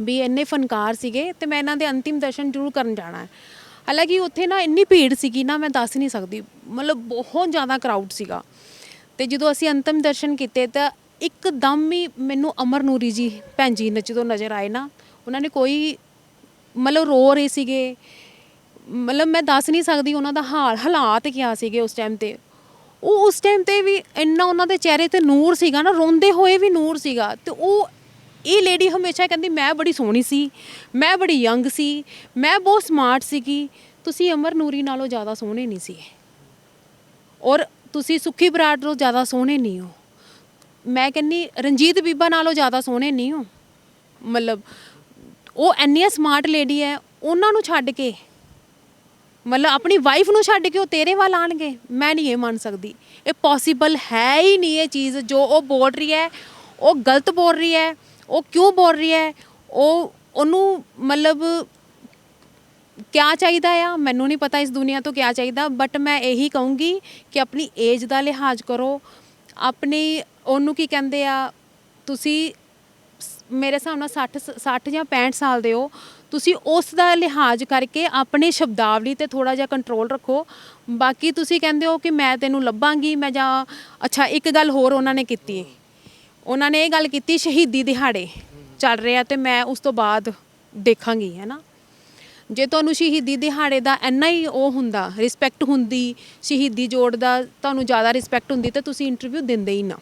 ਵੀ ਇੰਨੇ ਫਨਕਾਰ ਸੀਗੇ ਤੇ ਮੈਂ ਇਹਨਾਂ ਦੇ ਅੰਤਿਮ ਦਰਸ਼ਨ ਜ਼ਰੂਰ ਕਰਨ ਜਾਣਾ ਹੈ। ਹਾਲਾਂਕਿ ਉੱਥੇ ਨਾ ਇੰਨੀ ਭੀੜ ਸੀਗੀ ਨਾ, ਮੈਂ ਦੱਸ ਨਹੀਂ ਸਕਦੀ। ਮਤਲਬ ਬਹੁਤ ਜ਼ਿਆਦਾ ਕਰਾਊਡ ਸੀਗਾ। ਤੇ ਜਦੋਂ ਅਸੀਂ ਅੰਤਿਮ ਦਰਸ਼ਨ ਕੀਤੇ, ਤਾਂ ਇੱਕਦਮ ਹੀ ਮੈਨੂੰ ਅਮਰ ਨੂਰੀ ਜੀ ਭੈਣ ਜੀ ਨੇ ਜਦੋਂ ਨਜ਼ਰ ਆਏ ਨਾ, ਉਹਨਾਂ ਨੇ ਕੋਈ ਮਤਲਬ ਰੋ ਰਹੇ ਸੀਗੇ। ਮਤਲਬ ਮੈਂ ਦੱਸ ਨਹੀਂ ਸਕਦੀ ਉਹਨਾਂ ਦਾ ਹਾਲ ਹਾਲਾਤ ਕਿਆ ਸੀਗੇ ਉਸ ਟਾਈਮ ਤੇ। ਉਹ ਉਸ ਟਾਈਮ ਤੇ ਵੀ ਇੰਨਾ ਉਹਨਾਂ ਦੇ ਚਿਹਰੇ ਤੇ ਨੂਰ ਸੀਗਾ ਨਾ, ਰੋਂਦੇ ਹੋਏ ਵੀ ਨੂਰ ਸੀਗਾ। ਤੇ ਉਹ, ਇਹ ਲੇਡੀ ਹਮੇਸ਼ਾ ਕਹਿੰਦੀ, ਮੈਂ ਬੜੀ ਸੋਹਣੀ ਸੀ, ਮੈਂ ਬੜੀ ਯੰਗ ਸੀ, ਮੈਂ ਬਹੁਤ ਸਮਾਰਟ ਸੀਗੀ, ਤੁਸੀਂ ਅਮਰ ਨੂਰੀ ਨਾਲੋਂ ਜ਼ਿਆਦਾ ਸੋਹਣੇ ਨਹੀਂ ਸੀ। ਔਰ ਤੁਸੀਂ ਸੁੱਖੀ ਬਰਾੜ ਨਾਲੋਂ ਜ਼ਿਆਦਾ ਸੋਹਣੇ ਨਹੀਂ ਹੋ। ਮੈਂ ਕਹਿੰਨੀ ਰਣਜੀਤ ਬੀਬਾ ਨਾਲੋਂ ਜ਼ਿਆਦਾ ਸੋਹਣੇ ਨਹੀਂ ਹੋ। ਮਤਲਬ, ਉਹ ਇੰਨੀ ਸਮਾਰਟ ਲੇਡੀ ਹੈ, ਉਹਨਾਂ ਨੂੰ ਛੱਡ ਕੇ ਮਤਲਬ ਆਪਣੀ ਵਾਈਫ ਨੂੰ ਛੱਡ ਕੇ ਉਹ ਤੇਰੇ ਵੱਲ ਆਣਗੇ ਮੈਂ ਨਹੀਂ ਇਹ ਮੰਨ ਸਕਦੀ। ਇਹ ਪੋਸੀਬਲ ਹੈ ਹੀ ਨਹੀਂ ਇਹ ਚੀਜ਼ ਜੋ ਉਹ ਬੋਲ ਰਹੀ ਹੈ, ਉਹ ਗਲਤ ਬੋਲ ਰਹੀ ਹੈ, ਉਹ ਕਿਉਂ ਬੋਲ ਰਹੀ ਹੈ, ਉਹ ਉਹਨੂੰ ਮਤਲਬ ਕਿਆ ਚਾਹੀਦਾ ਆ? ਮੈਨੂੰ ਨਹੀਂ ਪਤਾ ਇਸ ਦੁਨੀਆ ਤੋਂ ਕਿਆ ਚਾਹੀਦਾ ਬਟ ਮੈਂ ਇਹੀ ਕਹੂੰਗੀ ਕਿ ਆਪਣੀ ਏਜ ਦਾ ਲਿਹਾਜ਼ ਕਰੋ। ਆਪਣੀ ਉਹਨੂੰ ਕੀ ਕਹਿੰਦੇ ਆ, ਤੁਸੀਂ ਮੇਰੇ ਹਿਸਾਬ ਨਾਲ 60 ਸ- 60 ਜਾਂ 65 ਸਾਲ ਦੇ ਹੋ। ਤੁਸੀਂ ਉਸ ਦਾ ਲਿਹਾਜ਼ ਕਰਕੇ ਆਪਣੇ ਸ਼ਬਦਾਵਲੀ ਤੇ ਥੋੜਾ ਜਿਹਾ ਕੰਟਰੋਲ ਰੱਖੋ। ਬਾਕੀ ਤੁਸੀਂ ਕਹਿੰਦੇ ਹੋ ਕਿ ਮੈਂ ਤੈਨੂੰ ਲੱਭਾਂਗੀ, ਮੈਂ ਜਾਂ ਅੱਛਾ, ਇੱਕ ਗੱਲ ਹੋਰ ਉਹਨਾਂ ਨੇ ਕੀਤੀ। ਉਹਨਾਂ ਨੇ ਇਹ ਗੱਲ ਕੀਤੀ, ਸ਼ਹੀਦੀ ਦਿਹਾੜੇ ਚੱਲ ਰਿਹਾ ਤੇ ਮੈਂ ਉਸ ਤੋਂ ਬਾਅਦ ਦੇਖਾਂਗੀ, ਹੈ ਨਾ? ਜੇ ਤੁਹਾਨੂੰ ਸ਼ਹੀਦੀ ਦਿਹਾੜੇ ਦਾ ਇੰਨਾ ਹੀ ਉਹ ਹੁੰਦਾ ਰਿਸਪੈਕਟ ਹੁੰਦੀ, ਸ਼ਹੀਦੀ ਜੋੜ ਦਾ ਤੁਹਾਨੂੰ ਜ਼ਿਆਦਾ ਰਿਸਪੈਕਟ ਹੁੰਦੀ, ਤਾਂ ਤੁਸੀਂ ਇੰਟਰਵਿਊ ਦਿੰਦੇ ਹੀ ਨਾ।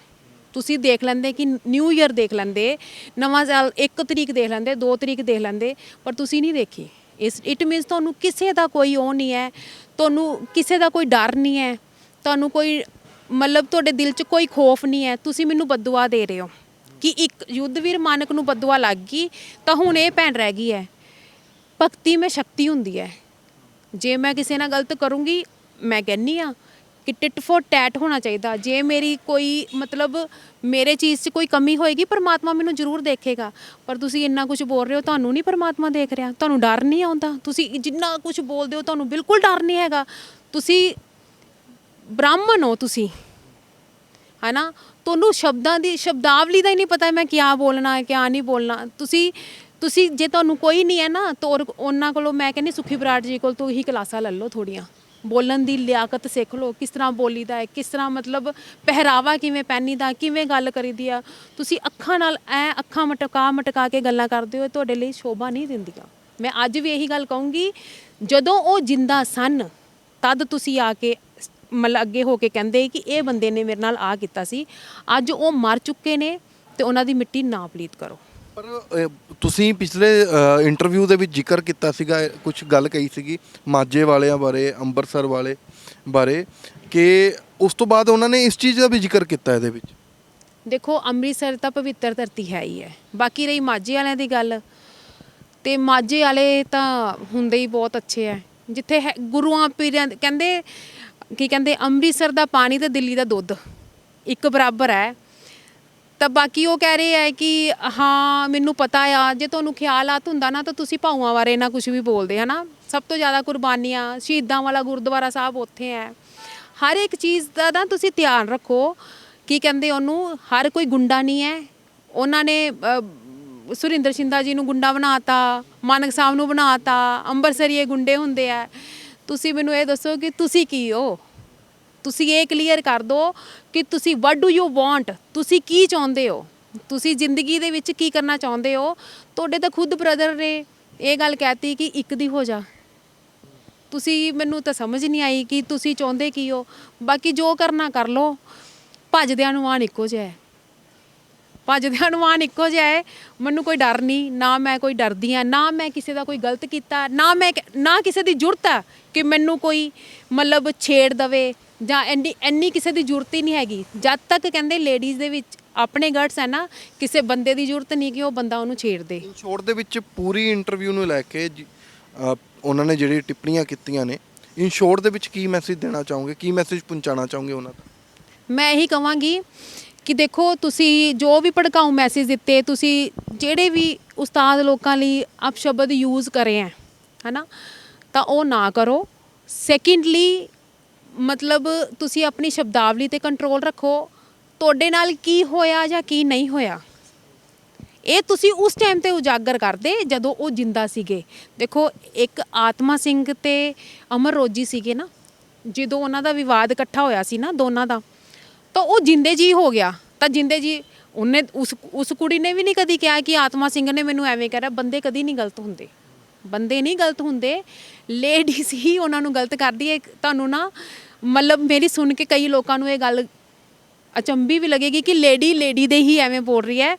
ਤੁਸੀਂ ਦੇਖ ਲੈਂਦੇ ਕਿ ਨਿਊ ਈਅਰ ਦੇਖ ਲੈਂਦੇ, ਨਵਾਂ ਸਾਲ 1 ਤਰੀਕ ਦੇਖ ਲੈਂਦੇ 2 ਤਰੀਕ ਦੇਖ ਲੈਂਦੇ, ਪਰ ਤੁਸੀਂ ਨਹੀਂ ਦੇਖੀ। ਇਸ ਇਟ ਮੀਨਸ ਤੁਹਾਨੂੰ ਕਿਸੇ ਦਾ ਕੋਈ ਉਹ ਨਹੀਂ ਹੈ, ਤੁਹਾਨੂੰ ਕਿਸੇ ਦਾ ਕੋਈ ਡਰ ਨਹੀਂ ਹੈ, ਤੁਹਾਨੂੰ ਕੋਈ, ਮਤਲਬ ਤੁਹਾਡੇ ਦਿਲ 'ਚ ਕੋਈ ਖੋਫ ਨਹੀਂ ਹੈ, ਤੁਸੀਂ ਮੈਨੂੰ ਬਦਦੁਆ ਦੇ ਰਹੇ ਹੋ। ਕਿ ਇੱਕ ਯੁੱਧਵੀਰ ਮਾਨਕ ਨੂੰ ਬਦਦੁਆ ਲੱਗ ਗਈ, ਤਾਂ ਹੁਣ ਇਹ ਭੈਣ ਰਹਿ ਗਈ ਹੈ। ਭਗਤੀ ਮੈਂ ਸ਼ਕਤੀ ਹੁੰਦੀ ਹੈ। ਜੇ ਮੈਂ ਕਿਸੇ ਨਾਲ ਗਲਤ ਕਰੂੰਗੀ, ਮੈਂ ਕਹਿੰਨੀ ਆ ਕਿ ਟਿਟ ਫੋਰ ਟੈਟ ਹੋਣਾ ਚਾਹੀਦਾ। ਜੇ ਮੇਰੀ ਕੋਈ ਮਤਲਬ ਮੇਰੇ ਚੀਜ਼ 'ਚ ਕੋਈ ਕਮੀ ਹੋਏਗੀ, ਪਰਮਾਤਮਾ ਮੈਨੂੰ ਜ਼ਰੂਰ ਦੇਖੇਗਾ। ਪਰ ਤੁਸੀਂ ਇੰਨਾ ਕੁਝ ਬੋਲ ਰਹੇ ਹੋ, ਤੁਹਾਨੂੰ ਨਹੀਂ ਪਰਮਾਤਮਾ ਦੇਖ ਰਿਹਾ। ਤੁਹਾਨੂੰ ਡਰ ਨਹੀਂ ਆਉਂਦਾ। ਤੁਸੀਂ ਜਿੰਨਾ ਕੁਝ ਬੋਲਦੇ ਹੋ, ਤੁਹਾਨੂੰ ਬਿਲਕੁਲ ਡਰ ਨਹੀਂ ਹੈਗਾ। ਤੁਸੀਂ ਬ੍ਰਾਹਮਣ ਹੋ ਤੁਸੀਂ। ਹੈਨਾ? ਤੁਹਾਨੂੰ ਸ਼ਬਦਾਂ ਦੀ, ਸ਼ਬਦਾਵਲੀ ਦਾ ਹੀ ਨਹੀਂ ਪਤਾ ਮੈਂ ਕਿਆ ਬੋਲਣਾ ਹੈ ਕਿਆ ਨਹੀਂ ਬੋਲਣਾ। ਤੁਸੀਂ ਤੁਸੀਂ, ਜੇ ਤੁਹਾਨੂੰ ਕੋਈ ਨਹੀਂ ਹੈ ਨਾ, ਤਾਂ ਔਰ ਉਹਨਾਂ ਕੋਲੋਂ ਮੈਂ ਕਹਿੰਦੀ ਸੁਖੀ ਬਰਾੜ ਜੀ ਕੋਲ ਤੋਂ ਹੀ ਕਲਾਸਾਂ ਲੈ ਲਓ ਥੋੜੀਆਂ। ਬੋਲਣ ਦੀ ਲਿਆਕਤ ਸਿੱਖ ਲਓ, ਕਿਸ ਤਰ੍ਹਾਂ ਬੋਲੀਦਾ ਹੈ, ਕਿਸ ਤਰ੍ਹਾਂ ਮਤਲਬ ਪਹਿਰਾਵਾ ਕਿਵੇਂ ਪਹਿਨੀਦਾ ਕਿਵੇਂ ਗੱਲ ਕਰੀਦੀ ਆ। ਤੁਸੀਂ ਅੱਖਾਂ ਨਾਲ ਐ ਅੱਖਾਂ ਮਟਕਾ ਮਟਕਾ ਕੇ ਗੱਲਾਂ ਕਰਦੇ ਹੋ ਇਹ ਤੁਹਾਡੇ ਲਈ ਸ਼ੋਭਾ ਨਹੀਂ ਦਿੰਦੀਆਂ। ਮੈਂ ਅੱਜ ਵੀ ਇਹੀ ਗੱਲ ਕਹੂੰਗੀ, ਜਦੋਂ ਉਹ ਜਿੰਦਾ ਸਨ, ਤਦ ਤੁਸੀਂ ਆ ਕੇ ਮਤਲਬ ਅੱਗੇ ਹੋ ਕੇ ਕਹਿੰਦੇ ਕਿ ਇਹ ਬੰਦੇ ਨੇ ਮੇਰੇ ਨਾਲ ਆ ਕੀਤਾ ਸੀ, ਅੱਜ ਉਹ ਮਰ ਚੁੱਕੇ ਨੇ ਤੇ ਉਹਨਾਂ ਦੀ ਮਿੱਟੀ ਨਾ ਪਲੀਤ ਕਰੋ। ਪਰ ਅ, ਤੁਸੀਂ ਪਿਛਲੇ ਇੰਟਰਵਿਊ ਦੇ ਵਿੱਚ ਜ਼ਿਕਰ ਕੀਤਾ ਸੀਗਾ ਕੁਝ ਗੱਲ ਕਹੀ ਸੀਗੀ ਮਾਝੇ ਵਾਲਿਆਂ ਬਾਰੇ ਅੰਮ੍ਰਿਤਸਰ ਵਾਲੇ ਬਾਰੇ ਕਿ ਉਸ ਤੋਂ ਬਾਅਦ ਉਹਨਾਂ ਨੇ ਇਸ ਚੀਜ਼ ਦਾ ਵੀ ਜ਼ਿਕਰ ਕੀਤਾ ਇਹਦੇ ਵਿੱਚ। ਦੇਖੋ ਅੰਮ੍ਰਿਤਸਰ ਤਾਂ ਪਵਿੱਤਰ ਧਰਤੀ ਹੈ ਹੀ ਹੈ। ਬਾਕੀ ਰਹੀ ਮਾਝੇ ਵਾਲਿਆਂ ਦੀ ਗੱਲ ਤੇ ਮਾਝੇ ਵਾਲੇ ਤਾਂ ਹੁੰਦੇ ਹੀ ਬਹੁਤ ਅੱਛੇ ਹੈ। ਜਿੱਥੇ ਹੈ- ਗੁਰੂਆਂ ਪੀਰਾਂ ਦੇ- ਕਹਿੰਦੇ ਕੀ ਕਹਿੰਦੇ ਅੰਮ੍ਰਿਤਸਰ ਦਾ ਪਾਣੀ ਤੇ ਦਿੱਲੀ ਦਾ ਦੁੱਧ ਇੱਕ ਬਰਾਬਰ ਹੈ। ਤਾਂ ਬਾਕੀ ਉਹ ਕਹਿ ਰਹੇ ਹੈ ਕਿ ਹਾਂ, ਮੈਨੂੰ ਪਤਾ ਆ, ਜੇ ਤੁਹਾਨੂੰ ਖਿਆਲਾਤ ਹੁੰਦਾ ਨਾ, ਤਾਂ ਤੁਸੀਂ ਭਾਊਆਂ ਬਾਰੇ ਨਾ ਕੁਝ ਵੀ ਬੋਲਦੇ, ਹਨਾ? ਸਭ ਤੋਂ ਜ਼ਿਆਦਾ ਕੁਰਬਾਨੀਆਂ, ਸ਼ਹੀਦਾਂ ਵਾਲਾ ਗੁਰਦੁਆਰਾ ਸਾਹਿਬ ਉੱਥੇ ਹੈ। ਹਰ ਇੱਕ ਚੀਜ਼ ਦਾ ਨਾ ਤੁਸੀਂ ਧਿਆਨ ਰੱਖੋ, ਕੀ ਕਹਿੰਦੇ ਉਹਨੂੰ, ਹਰ ਕੋਈ ਗੁੰਡਾ ਨਹੀਂ ਹੈ। ਉਹਨਾਂ ਨੇ ਸੁਰਿੰਦਰ ਸ਼ਿੰਦਾ ਜੀ ਨੂੰ ਗੁੰਡਾ ਬਣਾਤਾ, ਮਾਨਕ ਸਾਹਿਬ ਨੂੰ ਬਣਾਤਾ, ਅੰਬਰਸਰੀਏ ਗੁੰਡੇ ਹੁੰਦੇ ਆ। ਤੁਸੀਂ ਮੈਨੂੰ ਇਹ ਦੱਸੋ ਕਿ ਤੁਸੀਂ ਕੀ ਹੋ? ਤੁਸੀਂ ਇਹ ਕਲੀਅਰ ਕਰ ਦਿਓ ਕਿ ਤੁਸੀਂ ਵਾਟ ਡੂ ਯੂ ਵਾਂਟ ਤੁਸੀਂ ਕੀ ਚਾਹੁੰਦੇ ਹੋ? ਤੁਸੀਂ ਜ਼ਿੰਦਗੀ ਦੇ ਵਿੱਚ ਕੀ ਕਰਨਾ ਚਾਹੁੰਦੇ ਹੋ? ਤੁਹਾਡੇ ਤਾਂ ਖੁਦ ਬ੍ਰਦਰ ਨੇ ਇਹ ਗੱਲ ਕਹਿਤੀ ਕਿ ਇੱਕ ਦੀ ਹੋ ਜਾ। ਤੁਸੀਂ, ਮੈਨੂੰ ਤਾਂ ਸਮਝ ਨਹੀਂ ਆਈ ਕਿ ਤੁਸੀਂ ਚਾਹੁੰਦੇ ਕੀ ਹੋ। ਬਾਕੀ ਜੋ ਕਰਨਾ ਕਰ ਲਓ। ਭੱਜਦਿਆਂ ਨੂੰ ਆਣ ਇੱਕੋ ਜਿਹਾ ਹੈ। ਭੱਜਦਿਆਂ ਨੂੰ ਆਣ ਇੱਕੋ ਜਿਹਾ ਹੈ। ਮੈਨੂੰ ਕੋਈ ਡਰ ਨਹੀਂ, ਨਾ ਮੈਂ ਕੋਈ ਡਰਦੀ ਆ ਨਾ ਮੈਂ ਕਿਸੇ ਦਾ ਕੋਈ ਗਲਤ ਕੀਤਾ, ਨਾ ਮੈਂ ਨਾ ਕਿਸੇ ਦੀ ਜ਼ਰੂਰਤ ਹੈ ਕਿ ਮੈਨੂੰ ਕੋਈ ਮਤਲਬ ਛੇੜ ਦਵੇ। ਜਾਂ ਇੰਨੀ ਇੰਨੀ ਕਿਸੇ ਦੀ ਜ਼ਰੂਰਤ ਹੀ ਨਹੀਂ ਹੈਗੀ। ਜਦ ਤੱਕ ਕਹਿੰਦੇ ਲੇਡੀਜ਼ ਦੇ ਵਿੱਚ ਆਪਣੇ ਗਟਸ ਹੈ ਨਾ ਕਿਸੇ ਬੰਦੇ ਦੀ ਜ਼ਰੂਰਤ ਨਹੀਂ ਕਿ ਉਹ ਬੰਦਾ ਉਹਨੂੰ ਛੇੜ ਦੇ। ਸ਼ੋਰਟ ਦੇ ਵਿੱਚ ਪੂਰੀ ਇੰਟਰਵਿਊ ਨੂੰ ਲੈ ਕੇ ਜੀ- ਅ, ਉਹਨਾਂ ਨੇ ਜਿਹੜੀ ਟਿੱਪਣੀਆਂ ਕੀਤੀਆਂ ਨੇ ਇਨ ਸ਼ੋਰਟ ਦੇ ਵਿੱਚ ਕੀ ਮੈਸੇਜ ਦੇਣਾ ਚਾਹੋਗੇ? ਕੀ ਮੈਸੇਜ ਪਹੁੰਚਾਉਣਾ ਚਾਹੋਗੇ ਉਹਨਾਂ ਤੱਕ ਮੈਂ ਇਹੀ ਕਹਾਂਗੀ ਕਿ ਦੇਖੋ ਤੁਸੀਂ ਜੋ ਵੀ ਭੜਕਾਊ ਮੈਸੇਜ ਦਿੱਤੇ ਤੁਸੀਂ ਜਿਹੜੇ ਵੀ ਉਸਤਾਦ ਲੋਕਾਂ ਲਈ ਆਪ ਸ਼ਬਦ ਯੂਜ਼ ਕਰੇ ਹੈ ਹਨਾ ਤਾਂ ਉਹ ਨਾ ਕਰੋ। ਸੈਕਿੰਡਲੀ ਮਤਲਬ ਤੁਸੀਂ ਆਪਣੀ ਸ਼ਬਦਾਵਲੀ ਤੇ ਕੰਟਰੋਲ ਰੱਖੋ, ਤੁਹਾਡੇ ਨਾਲ ਕੀ ਹੋਇਆ ਜਾਂ ਕੀ ਨਹੀਂ ਹੋਇਆ? ਇਹ ਤੁਸੀਂ ਉਸ ਟਾਈਮ ਤੇ ਉਜਾਗਰ ਕਰਦੇ ਜਦੋਂ ਉਹ ਜਿੰਦਾ ਸੀਗੇ। ਦੇਖੋ, ਇੱਕ ਆਤਮਾ ਸਿੰਘ ਤੇ ਅਮਰ ਰੋਜੀ ਸੀਗੇ ਨਾ, ਜਦੋਂ ਉਹਨਾਂ ਦਾ ਵਿਵਾਦ ਇਕੱਠਾ ਹੋਇਆ ਸੀ ਨਾ ਦੋਨਾਂ ਦਾ, ਤਾਂ ਉਹ ਜਿੰਦੇ ਜੀ ਹੋ ਗਿਆ। ਤਾਂ ਜਿੰਦੇ ਜੀ, ਉਹਨੇ ਉਸ ਉਸ ਕੁੜੀ ਨੇ ਵੀ ਨਹੀਂ ਕਦੀ ਕਿਹਾ ਕਿ ਆਤਮਾ ਸਿੰਘ ਨੇ ਮੈਨੂੰ ਐਵੇਂ ਕਰਿਆ ਬੰਦੇ ਕਦੀ ਨਹੀਂ ਗਲਤ ਹੁੰਦੇ। ਬੰਦੇ ਨਹੀਂ ਗਲਤ ਹੁੰਦੇ ਲੇਡੀਜ਼ ਹੀ ਉਹਨਾਂ ਨੂੰ ਗਲਤ ਕਰਦੀ ਹੈ। ਤੁਹਾਨੂੰ ਨਾ ਮਤਲਬ ਮੇਰੀ ਸੁਣ ਕੇ ਕਈ ਲੋਕਾਂ ਨੂੰ ਇਹ ਗੱਲ ਅਚੰਭੀ ਵੀ ਲੱਗੇਗੀ ਕਿ ਲੇਡੀ ਲੇਡੀ ਦੇ ਹੀ ਐਵੇਂ ਬੋਲ ਰਹੀ ਹੈ।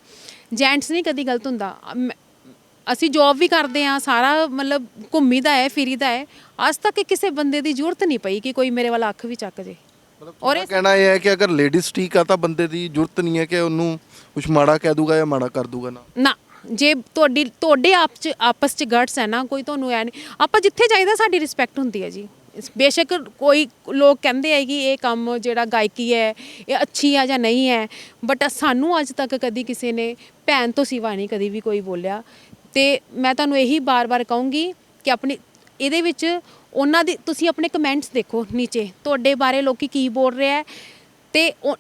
ਜੈਂਟਸ ਨਹੀਂ ਕਦੀ ਗਲਤ ਹੁੰਦਾ। ਅ, ਮੈਂ- ਅਸੀਂ ਜੌਬ ਵੀ ਕਰਦੇ ਆ ਸਾਰਾ ਮਤਲਬ ਘੁੰਮੀਦਾ ਹੈ ਫਿਰੀਦਾ ਹੈ। ਅੱਜ ਤੱਕ ਕਿਸੇ ਬੰਦੇ ਦੀ ਜ਼ਰੂਰਤ ਨਹੀਂ ਪਈ ਕਿ ਕੋਈ ਮੇਰੇ ਵੱਲ ਅੱਖ ਵੀ ਚੱਕ ਜੇ। ਔਰ ਇਹ ਕਹਿਣਾ ਇਹ ਹੈ ਕਿ ਅਗਰ ਲੇਡੀਜ਼ ਠੀਕ ਆ ਤਾਂ ਬੰਦੇ ਦੀ ਜ਼ਰੂਰਤ ਨਹੀਂ ਹੈ ਕਿ ਉਹਨੂੰ ਕੁਝ ਮਾੜਾ ਕਹਿ ਦੂਗਾ ਜਾਂ ਮਾੜਾ ਕਰ ਦੂਗਾ ਨਾ। ਨਾ ਜੇ ਤੁਹਾਡੀ ਤੁਹਾਡੇ ਆਪ ਚ ਆਪਸ ਚ ਗਟਸ ਹੈ ਨਾ ਕੋਈ ਤੁਹਾਨੂੰ ਐ ਨਹੀਂ ਆਪਾਂ ਜਿੱਥੇ ਜਾਈਦਾ ਸਾਡੀ ਰਿਸਪੈਕਟ ਹੁੰਦੀ ਹੈ ਜੀ। ਬੇਸ਼ੱਕ ਕੋਈ ਲੋਕ ਕਹਿੰਦੇ ਹੈ ਕਿ ਇਹ ਕੰਮ ਜਿਹੜਾ ਗਾਇਕੀ ਹੈ, ਇਹ ਅੱਛੀ ਆ ਜਾਂ ਨਹੀਂ ਹੈ ਬਟ ਸਾਨੂੰ ਅੱਜ ਤੱਕ ਕਦੀ ਕਿਸੇ ਨੇ ਭੈਣ ਤੋਂ ਸਿਵਾ ਨਹੀਂ ਕਦੀ ਵੀ ਕੋਈ ਬੋਲਿਆ। ਤੇ ਮੈਂ ਤੁਹਾਨੂੰ ਇਹੀ ਬਾਰ-ਬਾਰ ਕਹੂੰਗੀ ਕਿ ਆਪਣੀ, ਇਹਦੇ ਵਿੱਚ ਉਹਨਾਂ ਦੀ, ਤੁਸੀਂ ਆਪਣੇ ਕਮੈਂਟਸ ਦੇਖੋ ਨੀਚੇ, ਤੁਹਾਡੇ ਬਾਰੇ ਲੋਕੀ ਕੀ ਬੋਲ ਰਿਹਾ ਹੈ। ਤੇ ਉਹ-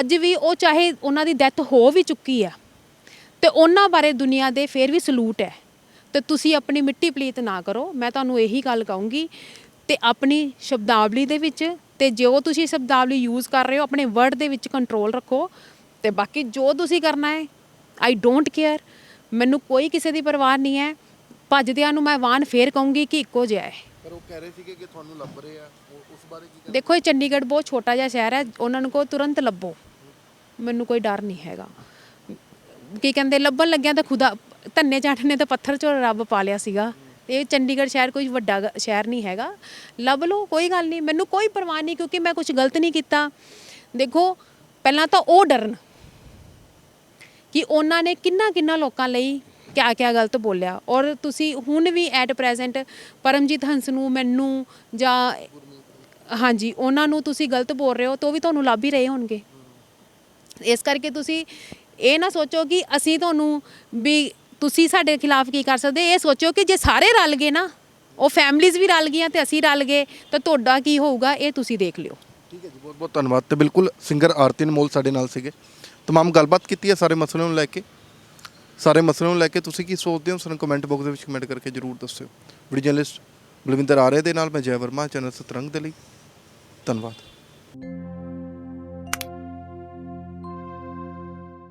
ਅੱਜ ਵੀ ਉਹ ਚਾਹੇ ਉਹਨਾਂ ਦੀ ਡੈਥ ਹੋ ਵੀ ਚੁੱਕੀ ਆ, ਤੇ ਉਹਨਾਂ ਬਾਰੇ ਦੁਨੀਆ ਦੇ ਫੇਰ ਵੀ ਸਲੂਟ ਹੈ। ਤੇ ਤੁਸੀਂ ਆਪਣੀ ਮਿੱਟੀ ਪਲੀਤ ਨਾ ਕਰੋ। ਮੈਂ ਤੁਹਾਨੂੰ ਇਹੀ ਗੱਲ ਕਹੂੰਗੀ ਤੇ ਆਪਣੀ ਸ਼ਬਦਾਵਲੀ ਦੇ ਵਿੱਚ ਤੇ ਜੋ ਤੁਸੀਂ ਸ਼ਬਦਾਵਲੀ ਯੂਜ਼ ਕਰ ਰਹੇ ਹੋ ਆਪਣੇ ਵਰਡ ਦੇ ਵਿੱਚ ਕੰਟਰੋਲ ਰੱਖੋ ਤੇ ਬਾਕੀ ਜੋ ਤੁਸੀਂ ਕਰਨਾ ਹੈ ਆਈ ਡੋਂਟ ਕੇਅਰ ਮੈਨੂੰ ਕੋਈ ਕਿਸੇ ਦੀ ਪਰਵਾਹ ਨਹੀਂ ਹੈ। ਭੱਜਦਿਆਂ ਨੂੰ ਮੈਂ ਵਾਨ ਫੇਰ ਕਹੂੰਗੀ ਕਿ ਇੱਕੋ ਜਿਹਾ ਹੈ। ਪਰ ਉਹ ਕਹਿ ਰਹੇ ਸੀਗੇ ਕਿ ਤੁਹਾਨੂੰ ਲੱਭ ਰਹੇ ਆ। ਉਸ ਬਾਰੇ ਕੀ ਦੇਖੋ ਇਹ ਚੰਡੀਗੜ੍ਹ ਬਹੁਤ ਛੋਟਾ ਜਿਹਾ ਸ਼ਹਿਰ ਹੈ। ਉਹਨਾਂ ਨੂੰ ਕੋ ਤੁਰੰਤ ਲੱਭੋ। ਮੈਨੂੰ ਕੋਈ ਡਰ ਨਹੀਂ ਹੈਗਾ। ਕੀ ਕਹਿੰਦੇ ਲੱਭਣ ਲੱਗਿਆ ਤਾਂ ਖੁਦਾ ਧੰਨੇ ਜੱਟ ਨੇ ਤਾਂ ਪੱਥਰ ਚੋਂ ਰੱਬ ਪਾ ਲਿਆ ਸੀਗਾ। ਇਹ ਚੰਡੀਗੜ੍ਹ ਸ਼ਹਿਰ ਕੋਈ ਵੱਡਾ ਗ- ਸ਼ਹਿਰ ਨਹੀਂ ਹੈਗਾ। ਲੱਭ ਲਓ, ਕੋਈ ਗੱਲ ਨਹੀਂ। ਮੈਨੂੰ ਕੋਈ ਪਰਵਾਹ ਨਹੀਂ ਕਿਉਂਕਿ ਮੈਂ ਕੁਝ ਗਲਤ ਨਹੀਂ ਕੀਤਾ। ਦੇਖੋ, ਪਹਿਲਾਂ ਤਾਂ ਉਹ ਡਰਨ ਕਿ ਉਹਨਾਂ ਨੇ ਕਿੰਨਾ ਕਿੰਨਾ ਲੋਕਾਂ ਲਈ ਕਿਆ ਕਿਆ ਗਲਤ ਬੋਲਿਆ। ਔਰ ਤੁਸੀਂ ਹੁਣ ਵੀ ਐਟ ਪ੍ਰੈਜ਼ੈਂਟ ਪਰਮਜੀਤ ਹੰਸ ਨੂੰ, ਮੈਨੂੰ ਜਾਂ ਹਾਂਜੀ, ਉਹਨਾਂ ਨੂੰ ਤੁਸੀਂ ਗਲਤ ਬੋਲ ਰਹੇ ਹੋ ਤਾਂ ਉਹ ਵੀ ਤੁਹਾਨੂੰ ਲੱਭ ਹੀ ਰਹੇ ਹੋਣਗੇ। ਇਸ ਕਰਕੇ ਤੁਸੀਂ ਇਹ ਨਾ ਸੋਚੋ ਕਿ ਅਸੀਂ ਤੁਹਾਨੂੰ ਵੀ ਤੁਸੀਂ ਸਾਡੇ ਖਿਲਾਫ ਕੀ ਕਰ ਸਕਦੇ? ਇਹ ਸੋਚੋ ਕਿ ਜੇ ਸਾਰੇ ਰਲ ਗਏ ਨਾ, ਉਹ ਫੈਮਲੀਆਂ ਵੀ ਰਲ ਗਈਆਂ ਤੇ ਅਸੀਂ ਰਲ ਗਏ, ਤਾਂ ਤੁਹਾਡਾ ਕੀ ਹੋਊਗਾ? ਇਹ ਤੁਸੀਂ ਦੇਖ ਲਿਓ। ਠੀਕ ਹੈ ਜੀ, ਬਹੁਤ ਬਹੁਤ ਧੰਨਵਾਦ ਤੇ ਬਿਲਕੁਲ ਸਿੰਗਰ ਆਰਤੀ ਅਨਮੋਲ ਸਾਡੇ ਨਾਲ ਸੀਗੇ। ਤਮਾਮ ਗੱਲਬਾਤ ਕੀਤੀ ਹੈ ਸਾਰੇ ਮਸਲਿਆਂ ਨੂੰ ਲੈ ਕੇ। ਸਾਰੇ ਮਸਲਿਆਂ ਨੂੰ ਲੈ ਕੇ ਤੁਸੀਂ ਕੀ ਸੋਚਦੇ ਹੋ? ਸਾਨੂੰ ਕਮੈਂਟ ਬਾਕਸ ਦੇ ਵਿੱਚ ਕਮੈਂਟ ਕਰਕੇ ਜਰੂਰ ਦੱਸਿਓ। ਵੀਡੀਓ ਜਰਨਲਿਸਟ ਬਲਵਿੰਦਰ ਆਰੇ ਦੇ ਨਾਲ ਮੈਂ ਜੈ ਵਰਮਾ, ਚੈਨਲ ਸਤਰੰਗ ਦੇ ਲਈ। ਧੰਨਵਾਦ।